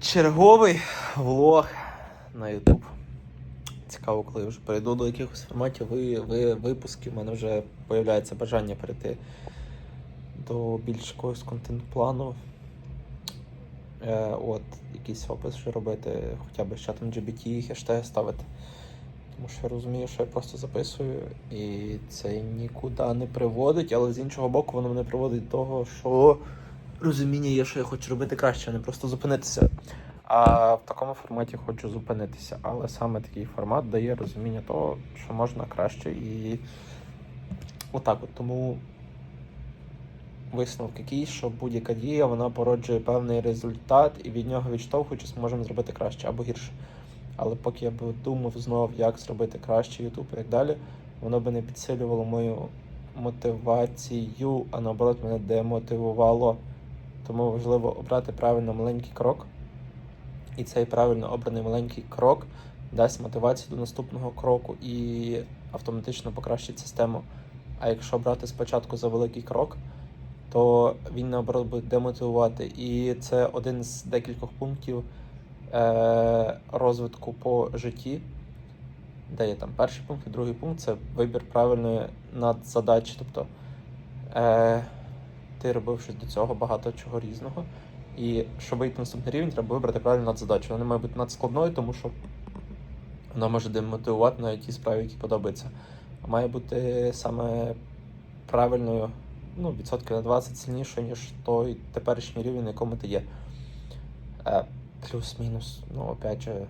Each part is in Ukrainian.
Черговий влог на YouTube. Цікаво, коли я вже перейду до якихось форматів ви, ви, випусків. У мене вже з'являється бажання перейти до більш якогось контент-плану. Е, от, якийсь опис ще робити, хоча б з чатом GBT, хештеги ставити. Тому що я розумію, що я просто записую, і це нікуди не приводить, але з іншого боку, воно мене приводить до того, що розуміння є, що я хочу робити краще, а не просто зупинитися. А в такому форматі хочу зупинитися. Але саме такий формат дає розуміння того, що можна краще і отак от. Тому висновок який, що будь-яка дія вона породжує певний результат, і від нього відштовхуючись, можемо зробити краще або гірше. Але поки я б думав знов, як зробити краще YouTube і так далі, воно би не підсилювало мою мотивацію, а наоборот мене демотивувало. Тому важливо обрати правильно маленький крок. І цей правильно обраний маленький крок дасть мотивацію до наступного кроку і автоматично покращить систему. А якщо брати спочатку за великий крок, то він наоборот буде демотивувати. І це один з декількох пунктів е- розвитку по житті, де є там перший пункт і другий пункт це вибір правильної надзадачі. Тобто е- ти робив щось до цього багато чого різного. І щоб вийти на наступний рівень, треба вибрати правильну надзадачу. Вона не має бути надскладною, тому що вона може демотивувати навіть ті справи, які подобаються. А має бути саме правильною, ну, відсотків на 20 сильнішою, ніж той теперішній рівень, на якому ти є. Е, плюс-мінус, ну, опять же,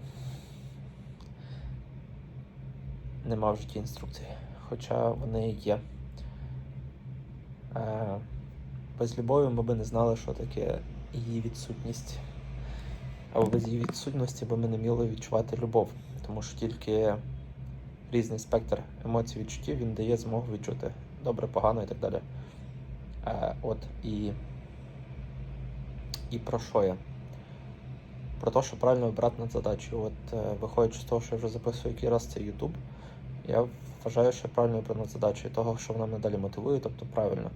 нема в житті інструкцій, хоча вони є. Е, без любові ми би не знали, що таке її відсутність. Або без її відсутності би ми не вміли відчувати любов. Тому що тільки різний спектр емоцій відчуттів він дає змогу відчути добре, погано і так далі. Е, от і, і про що я? Про те, що правильно вибрати над задачею. От е, виходячи з того, що я вже записую який раз цей YouTube, я вважаю, що правильно вибрав над задачею того, що вона мене далі мотивує, тобто правильно.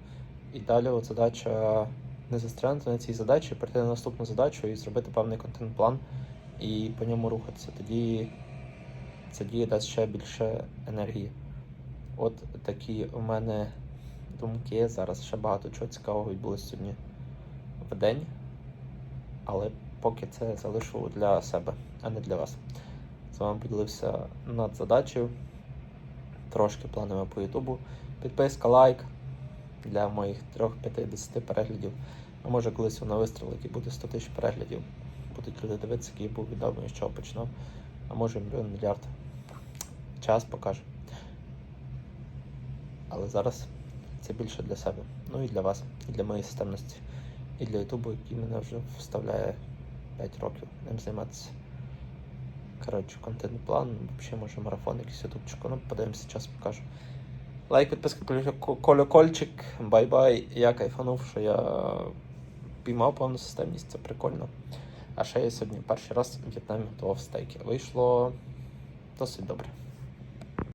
І далі от задача не застрянути на цій задачі, перейти на наступну задачу і зробити певний контент-план і по ньому рухатися. Тоді ця дія дасть ще більше енергії. От такі у мене думки. Зараз ще багато чого цікавого відбулося сьогодні в день. Але поки це залишу для себе, а не для вас. З вами поділився над задачею. Трошки планами по Ютубу. Підписка, лайк для моїх 3-5-10 переглядів. А може колись вона вистрілить і буде 100 тисяч переглядів. Будуть люди дивитися, який був відомий, з чого починав. А може мільйон мільярд. Час покаже. Але зараз це більше для себе. Ну і для вас, і для моєї системності, і для Ютубу, який мене вже вставляє 5 років ним займатися. Коротше, контентний план, взагалі може марафон якийсь ютубчику. Ну, подивимося, час покажу. Лайк, підписка, колокольчик, бай-бай. Я кайфанув, що я піймав повну системність, це прикольно. А ще я сьогодні перший раз в В'єтнамі готував стейки. Вийшло досить добре.